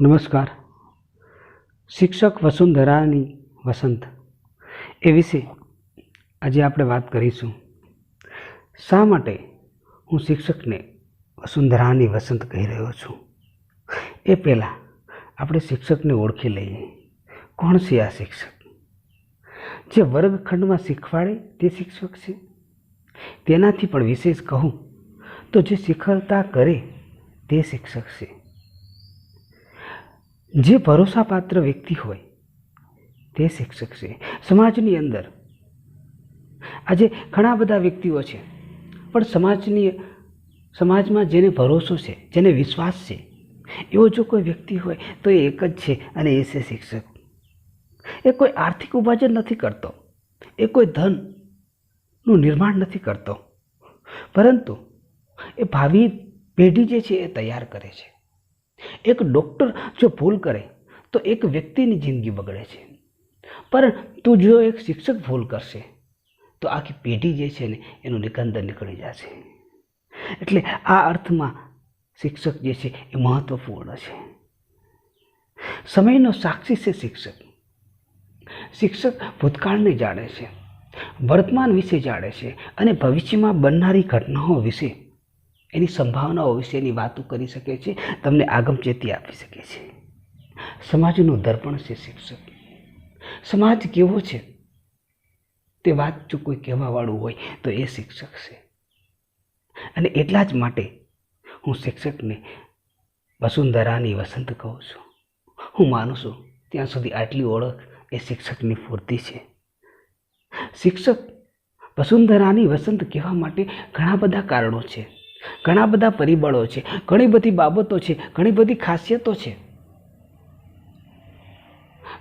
નમસ્કાર. શિક્ષક વસુંધરાની વસંત. એ વિશે આજે આપણે વાત કરીશું. શા માટે હું શિક્ષકને વસુંધરાની વસંત કહી રહ્યો છું? એ પહેલાં આપણે શિક્ષકને ઓળખી લઈએ. કોણ છે આ શિક્ષક? જે વર્ગખંડમાં શીખવાડે તે શિક્ષક છે? તેનાથી પણ વિશેષ કહું તો જે શીખવતા કરે તે શિક્ષક છે. જે ભરોસાપાત્ર વ્યક્તિ હોય, તે શિક્ષક છે. સમાજની અંદર આજે ઘણા બધા વ્યક્તિઓ છે, પણ સમાજની, સમાજમાં જેને ભરોસો છે, જેને વિશ્વાસ છે, એવો જો કોઈ વ્યક્તિ હોય, તો એ એક જ છે અને એ છે શિક્ષક. એ કોઈ આર્થિક ઉપાર્જન નથી કરતો, એ કોઈ ધનનું નિર્માણ નથી કરતો. પરંતુ એ ભાવિ પેઢી જે છે એ તૈયાર કરે છે. એક ડૉક્ટર જો ભૂલ કરે, તો એક વ્યક્તિની જિંદગી બગડે છે. પરંતુ જો એક શિક્ષક ભૂલ કરશે, તો આખી પેઢી જે છે ને, એનું નિકંદર નીકળી જશે. એટલે આ અર્થમાં શિક્ષક જે છે, એ મહત્વપૂર્ણ છે. સમયનો સાક્ષી છે શિક્ષક. શિક્ષક ભૂતકાળને જાણે છે, વર્તમાન વિશે જાણે છે અને ભવિષ્યમાં બનનારી ઘટનાઓ વિશે એની સંભાવનાઓ વિશેની વાતો કરી શકે છે, તમને આગમચેતી આપી શકે છે. સમાજનું દર્પણ છે શિક્ષક. સમાજ કેવો છે? તે વાત જો કોઈ કહેવાવાળું હોય, તો એ શિક્ષક છે. અને એટલા જ માટે હું શિક્ષકને વસુંધરાની વસંત કહું છું. હું માનું છું, ત્યાં સુધી આટલી ઓળખ એ શિક્ષકની પૂર્તિ છે. શિક્ષક વસુંધરાની વસંત કહેવા માટે ઘણા બધા કારણો છે. ઘણા બધા પરિબળો છે, ઘણી બધી બાબતો છે, ઘણી બધી ખાસિયતો છે.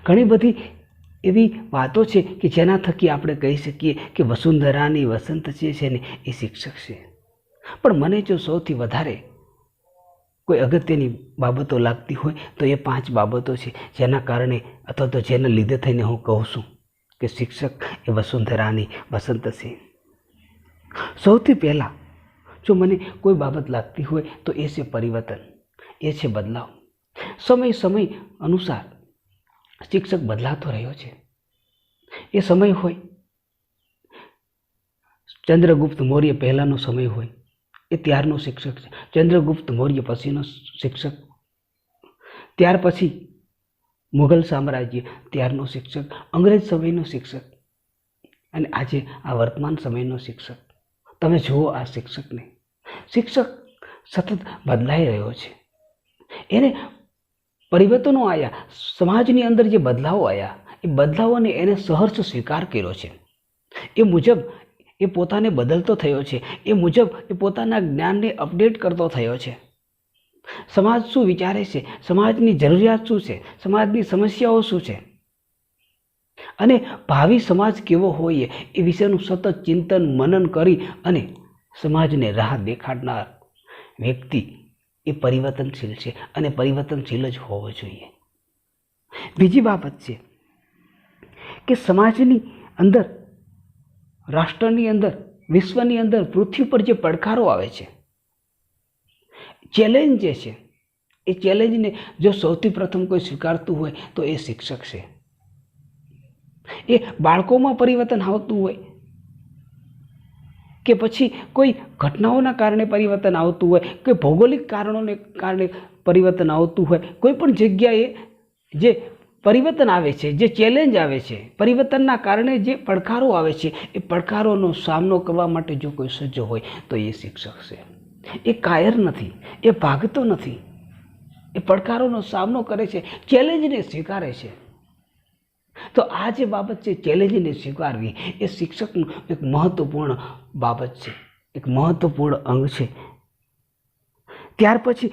ઘણી બધી એવી વાતો છે કે જેના થકી આપણે કહી શકીએ કે વસુંધરાની વસંત જે છે ને એ શિક્ષક છે. પણ મને જો સૌથી વધારે કોઈ અગત્યની બાબતો લાગતી હોય તો એ પાંચ બાબતો છે, જેના કારણે અથવા તો જેના લીધે થઈને હું કહું છું કે શિક્ષક એ વસુંધરાની વસંત છે. સૌથી પહેલાં જો મને કોઈ બાબત લાગતી હોય તો એ છે પરિવર્તન, એ છે બદલાવ. સમય સમય અનુસાર શિક્ષક બદલાતો રહ્યો છે. એ સમય હોય. ચંદ્રગુપ્ત મૌર્ય પહેલાંનો સમય હોય, એ ત્યારનો શિક્ષક છે. ચંદ્રગુપ્ત મૌર્ય પછીનો શિક્ષક. ત્યાર પછી મુઘલ સામ્રાજ્ય, ત્યારનો શિક્ષક. અંગ્રેજ સમયનો શિક્ષક. અને આજે આ વર્તમાન સમયનો શિક્ષક. તમે જુઓ આ શિક્ષકને. શિક્ષક સતત બદલાઈ રહ્યો છે. એને પરિવર્તનો આવ્યા સમાજની અંદર જે બદલાવો આવ્યા એ બદલાવોને એને સહર્ષ સ્વીકાર કર્યો છે. એ મુજબ એ પોતાને બદલતો થયો છે. એ મુજબ એ પોતાના જ્ઞાનને અપડેટ કરતો થયો છે. સમાજ શું વિચારે છે? સમાજની જરૂરિયાત શું છે? સમાજની સમસ્યાઓ શું છે? અને ભાવિ સમાજ કેવો હોય એ વિશેનું સતત ચિંતન, મનન કરી અને સમાજને રાહ દેખાડનાર વ્યક્તિ એ પરિવર્તનશીલ છે અને પરિવર્તનશીલ જ હોવો જોઈએ. બીજી બાબત છે કે સમાજની અંદર, રાષ્ટ્રની અંદર, વિશ્વની અંદર પૃથ્વી પર જે પડકારો આવે છે, ચેલેન્જ જે છે, એ ચેલેન્જને જો સૌથી પ્રથમ કોઈ સ્વીકારતું હોય તો એ શિક્ષક છે. એ બાળકોમાં પરિવર્તન આવતું હોય કે પછી કોઈ ઘટનાઓના કારણે પરિવર્તન આવતું હોય કે ભૌગોલિક કારણોને કારણે પરિવર્તન આવતું હોય, કોઈ પણ જગ્યાએ જે પરિવર્તન આવે છે, જે ચેલેન્જ આવે છે, પરિવર્તનના કારણે જે પડકારો આવે છે, એ પડકારોનો સામનો કરવા માટે જો કોઈ સજ્જ હોય, તો એ શિક્ષક છે. એ કાયર નથી, એ ભાગતો નથી, એ પડકારોનો સામનો કરે છે ચેલેન્જને સ્વીકારે છે. તો આ જે બાબત છે, ચેલેન્જને સ્વીકારવી. એ શિક્ષકનું એક મહત્વપૂર્ણ બાબત છે, એક મહત્વપૂર્ણ અંગ છે. ત્યાર પછી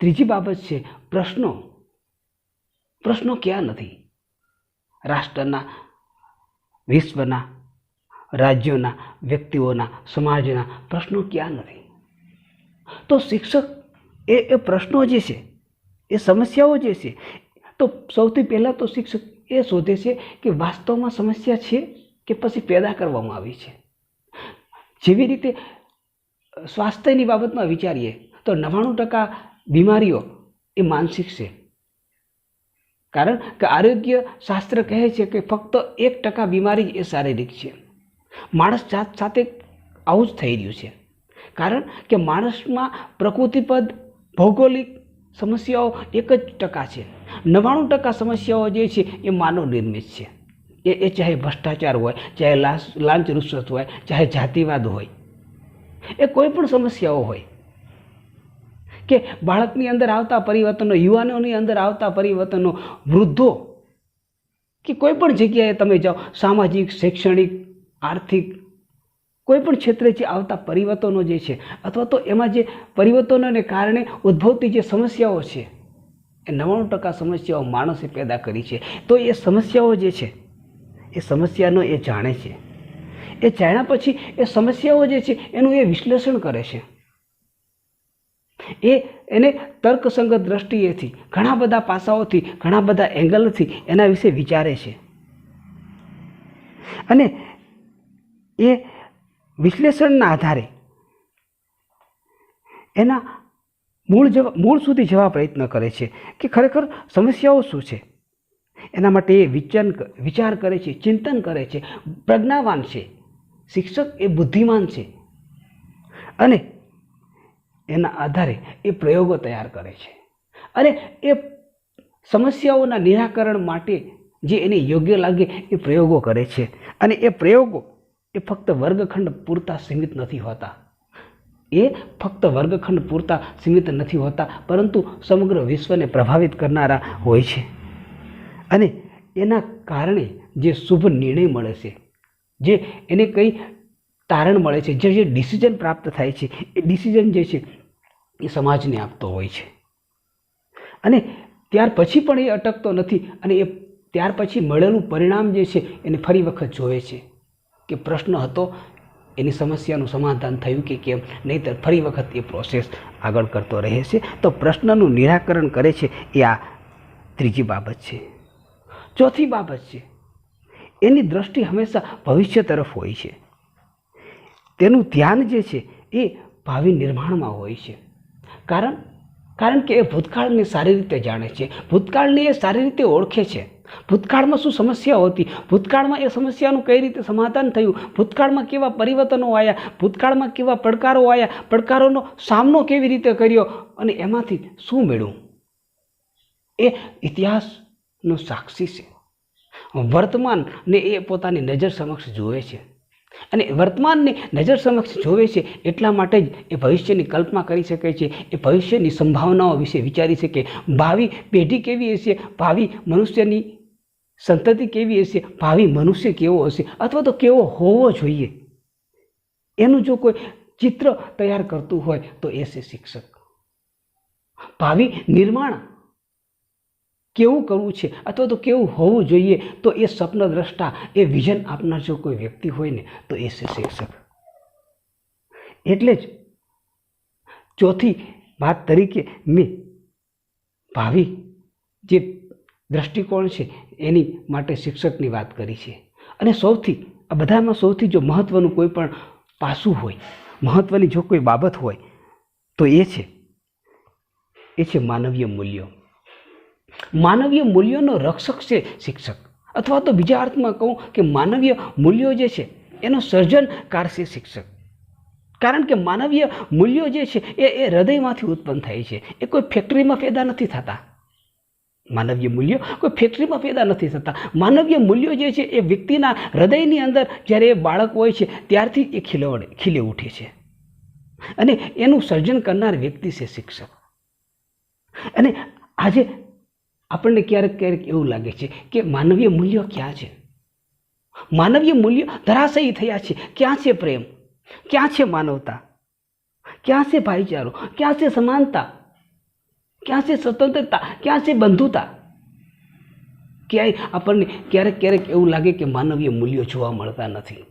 ત્રીજી બાબત છે, પ્રશ્નો. પ્રશ્નો ક્યાં નથી? રાષ્ટ્રના, વિશ્વના, રાજ્યોના, વ્યક્તિઓના, સમાજના પ્રશ્નો ક્યાં નથી? તો શિક્ષક, એ એ પ્રશ્નો જે છે, એ સમસ્યાઓ જે છે, તો સૌથી પહેલાં તો શિક્ષક એ શોધે છે કે વાસ્તવમાં સમસ્યા છે કે પછી પેદા કરવામાં આવી છે. જેવી રીતે સ્વાસ્થ્યની બાબતમાં વિચારીએ, તો નવ્વાણું ટકા બીમારીઓ એ માનસિક છે. કારણ કે આરોગ્ય શાસ્ત્ર કહે છે કે ફક્ત એક ટકા બીમારી જ એ શારીરિક છે. માણસ જાત સાથે આવું જ થઈ રહ્યું છે. કારણ કે માણસમાં પ્રકૃતિપદ, ભૌગોલિક સમસ્યાઓ એક જ ટકા છે. નવ્વાણું ટકા સમસ્યાઓ જે છે એ માનવ નિર્મિત છે. એ એ ચાહે ભ્રષ્ટાચાર હોય, ચાહે લાંચ રૂશ્વત હોય, ચાહે જાતિવાદ હોય. એ કોઈ પણ સમસ્યાઓ હોય. કે બાળકની અંદર આવતા પરિવર્તનો, યુવાનોની અંદર આવતા પરિવર્તનો, વૃદ્ધો, કે કોઈ પણ જગ્યાએ તમે જાઓ, સામાજિક, શૈક્ષણિક, આર્થિક કોઈ પણ ક્ષેત્રે જે આવતા પરિવર્તનો જે છે, અથવા તો એમાં જે પરિવર્તનોને કારણે ઉદ્ભવતી જે સમસ્યાઓ છે, એ નવ્વાણું ટકા સમસ્યાઓ માણસે પેદા કરી છે. તો એ સમસ્યાઓ જે છે, એ સમસ્યાનો એ જાણે છે. એ જાણ્યા પછી એ સમસ્યાઓ જે છે, એનું એ વિશ્લેષણ કરે છે. એ, એને તર્કસંગત દ્રષ્ટિએથી, ઘણા બધા પાસાઓથી, ઘણા બધા એંગલથી એના વિશે વિચારે છે. અને એ વિશ્લેષણના આધારે. એના મૂળ જવા, મૂળ સુધી જવા પ્રયત્ન કરે છે કે ખરેખર સમસ્યાઓ શું છે? એના માટે એ વિચન વિચાર કરે છે, ચિંતન કરે છે, પ્રજ્ઞાવાન છે, શિક્ષક એ બુદ્ધિમાન છે. અને એના આધારે એ પ્રયોગો તૈયાર કરે છે. અને એ સમસ્યાઓના નિરાકરણ માટે જે એને યોગ્ય લાગે એ પ્રયોગો કરે છે. અને એ પ્રયોગો એ ફક્ત વર્ગખંડ પૂરતા સીમિત નથી હોતા. એ ફક્ત વર્ગખંડ પૂરતા સીમિત નથી હોતા, પરંતુ સમગ્ર વિશ્વને પ્રભાવિત કરનારા હોય છે. અને એના કારણે જે શુભ નિર્ણય મળે છે, જે એને કંઈ તારણ મળે છે, જે જે ડિસિઝન પ્રાપ્ત થાય છે, એ ડિસિઝન જે છે, એ સમાજને આપતો હોય છે. અને ત્યાર પછી પણ એ અટકતો નથી અને એ ત્યાર પછી મળેલું પરિણામ જે છે, એને ફરી વખત જોવે છે. કે પ્રશ્ન હતો, એની સમસ્યાનું સમાધાન થયું કે કેમ? નહીંતર ફરી વખત એ પ્રોસેસ આગળ કરતો રહે છે. તો પ્રશ્નનું નિરાકરણ કરે છે, એ આ ત્રીજી બાબત છે. ચોથી બાબત છે, એની દ્રષ્ટિ હંમેશા ભવિષ્ય તરફ હોય છે. તેનું ધ્યાન જે છે, એ ભાવિ નિર્માણમાં હોય છે. કારણ કારણ કે એ ભૂતકાળને સારી રીતે જાણે છે. ભૂતકાળને એ સારી રીતે ઓળખે છે. ભૂતકાળમાં શું સમસ્યાઓ હતી? ભૂતકાળમાં એ સમસ્યાનું કઈ રીતે સમાધાન થયું? ભૂતકાળમાં કેવા પરિવર્તનો આવ્યા ભૂતકાળમાં કેવા પડકારો આવ્યા પડકારોનો સામનો કેવી રીતે કર્યો? અને એમાંથી શું મેળવું? એ ઇતિહાસનો સાક્ષી છે. વર્તમાનને એ પોતાની નજર સમક્ષ જુએ છે. અને વર્તમાનને નજર સમક્ષ જોવે છે એટલા માટે જ એ ભવિષ્યની કલ્પના કરી શકે છે. એ ભવિષ્યની સંભાવનાઓ વિશે વિચારી શકે. ભાવિ પેઢી કેવી હશે? ભાવિ મનુષ્યની સંતતિ કેવી હશે? ભાવિ મનુષ્ય કેવો હશે? અથવા તો કેવો હોવો જોઈએ? એનું જો કોઈ ચિત્ર તૈયાર કરતું હોય તો એ છે શિક્ષક. ભાવિ નિર્માણ કેવું કરવું છે અથવા તો કેવું હોવું જોઈએ, તો એ સ્વપ્ન દ્રષ્ટા, એ વિઝન આપનાર જો કોઈ વ્યક્તિ હોય ને, તો એ છે શિક્ષક એટલે જ ચોથી વાત તરીકે મેં ભાવિ જે દ્રષ્ટિકોણ છે, એની માટે શિક્ષકની વાત કરી છે. અને સૌથી, આ બધામાં સૌથી જો મહત્ત્વનું કોઈ પણ પાસું હોય મહત્ત્વની જો કોઈ બાબત હોય, તો એ છે એ છે માનવીય મૂલ્યો. માનવીય મૂલ્યોનો રક્ષક છે શિક્ષક. અથવા તો બીજા અર્થમાં કહું કે માનવીય મૂલ્યો જે છે, એનો સર્જનકાર છે શિક્ષક. કારણ કે માનવીય મૂલ્યો જે છે, એ એ હૃદયમાંથી ઉત્પન્ન થાય છે. એ કોઈ ફેક્ટરીમાં પેદા નથી થતા. માનવીય મૂલ્યો કોઈ ફેક્ટરીમાં પેદા નથી થતા. માનવીય મૂલ્યો જે છે, એ વ્યક્તિના હૃદયની અંદર જ્યારે એ બાળક હોય છે, ત્યારથી એ ખીલવડે, ખીલે ઉઠે છે. અને એનું સર્જન કરનાર વ્યક્તિ છે શિક્ષક. અને આજે આપણને ક્યારેક ક્યારેક એવું લાગે છે કે માનવીય મૂલ્યો ક્યાં છે? માનવીય મૂલ્યો ધરાશયી થયા છે. ક્યાં છે પ્રેમ? ક્યાં છે માનવતા? ક્યાં છે ભાઈચારો? ક્યાં છે સમાનતા? ક્યાં છે સ્વતંત્રતા? ક્યાં છે બંધુતા? ક્યાંય આપણને ક્યારેક ક્યારેક એવું લાગે કે માનવીય મૂલ્યો જોવા મળતા નથી.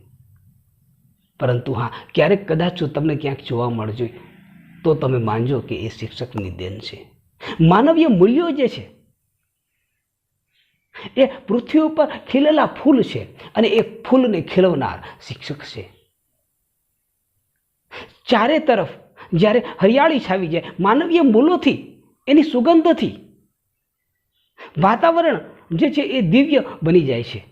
પરંતુ હા, ક્યારેક કદાચ જો તમને ક્યાંક જોવા મળજો તો તમે માનજો કે એ શિક્ષકની દેન છે. માનવીય મૂલ્યો જે છે એ પૃથ્વી ઉપર ખીલેલા ફૂલ છે અને એ ફૂલને ખીલવનાર શિક્ષક છે. ચારે તરફ જ્યારે હરિયાળી છાવી જાય, માનવીય મૂલોથી એની સુગંધથી વાતાવરણ જે છે એ દિવ્ય બની જાય છે.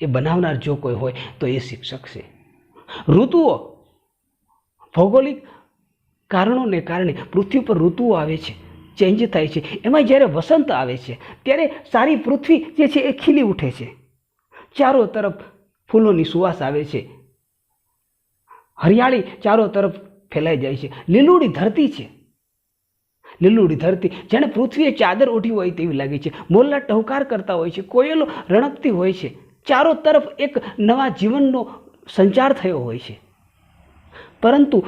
એ બનાવનાર જો કોઈ હોય તો એ શિક્ષક છે. ઋતુઓ, ભૌગોલિક કારણોને કારણે પૃથ્વી પર ઋતુઓ આવે છે. ચેન્જ થાય છે. એમાં જ્યારે વસંત આવે છે, ત્યારે સારી પૃથ્વી જે છે એ ખીલી ઉઠે છે. ચારો તરફ ફૂલોની સુવાસ આવે છે. હરિયાળી ચારો તરફ ફેલાઈ જાય છે. લીલુડી ધરતી છે. લીલુડી ધરતી, જાણે પૃથ્વીએ ચાદર ઓઢી હોય તેવી લાગે છે. મોરલા ટહુકાર કરતા હોય છે, કોયલો રણકતી હોય છે. ચારો તરફ એક નવા જીવનનો સંચાર થયો હોય છે. પરંતુ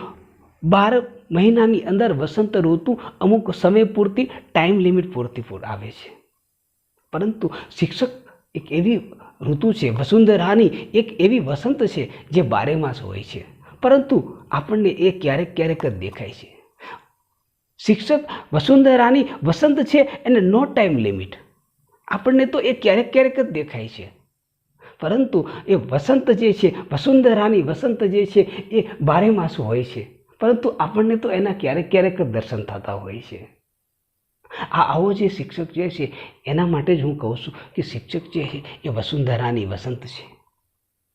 બાર મહિનાની અંદર વસંત ઋતુ અમુક સમય પૂરતી ટાઈમ લિમિટ પૂરતી પૂર આવે છે. પરંતુ શિક્ષક એક એવી ઋતુ છે વસુંધરાની એક એવી વસંત છે જે બારે માસ હોય છે. પરંતુ આપણને એ ક્યારેક ક્યારેક જ દેખાય છે. શિક્ષક વસુંધરાની વસંત છે એને નો ટાઈમ લિમિટ આપણને તો એ ક્યારેક ક્યારેક જ દેખાય છે. પરંતુ એ વસંત જે છે વસુંધરાની વસંત જે છે, એ બારે માસ હોય છે. પરંતુ આપણને તો એના ક્યારેક ક્યારેક જ દર્શન થતા હોય છે. આ આવો જે શિક્ષક જે છે, એના માટે જ હું કહું છું કે શિક્ષક જે છે, એ વસુંધરાની વસંત છે.